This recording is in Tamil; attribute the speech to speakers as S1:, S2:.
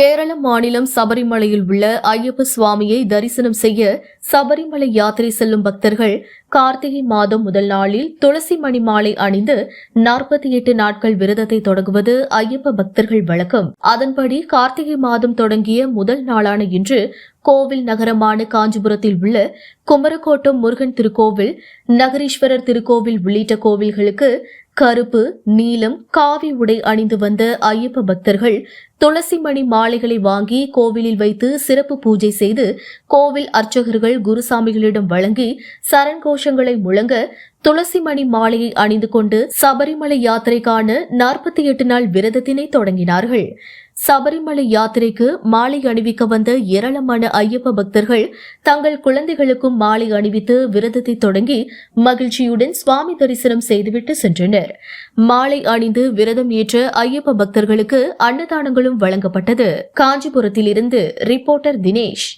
S1: கேரள மாநிலம் சபரிமலையில் உள்ள ஐயப்ப சுவாமியை தரிசனம் செய்ய சபரிமலை யாத்திரை செல்லும் பக்தர்கள் கார்த்திகை மாதம் முதல் நாளில் துளசி மணி மாலை அணிந்து நாற்பத்தி எட்டு நாட்கள் விரதத்தை தொடங்குவது ஐயப்ப பக்தர்கள் வழக்கம். அதன்படி கார்த்திகை மாதம் தொடங்கிய முதல் நாளான இன்று கோவில் நகரமான காஞ்சிபுரத்தில் உள்ள குமரக்கோட்டம் முருகன் திருக்கோவில் நகரீஸ்வரர் திருக்கோவில் உள்ளிட்ட கோவில்களுக்கு கருப்பு நீலம் காவி உடை அணிந்து வந்த ஐயப்ப பக்தர்கள் துளசி மணி மாலைகளை வாங்கி கோவிலில் வைத்து சிறப்பு பூஜை செய்து கோவில் அர்ச்சகர்கள் குருசாமிகளிடம் வழங்கி சரண் கோஷங்களை முழங்க துளசிமணி மாலையை அணிந்து கொண்டு சபரிமலை யாத்திரைக்கான நாற்பத்தி எட்டு நாள் விரதத்தினை தொடங்கினார்கள். சபரிமலை யாத்திரைக்கு மாலை அணிவிக்க வந்த ஏராளமான ஐயப்ப பக்தர்கள் தங்கள் குழந்தைகளுக்கும் மாலை அணிவித்து விரதத்தை தொடங்கி மகிழ்ச்சியுடன் சுவாமி தரிசனம் செய்துவிட்டு சென்றனர். மாலை அணிந்து விரதம் ஏற்ற ஐயப்ப பக்தர்களுக்கு அன்னதானங்களும் வழங்கப்பட்டது. காஞ்சிபுரத்திலிருந்து ரிப்போர்ட்டர் தினேஷ்.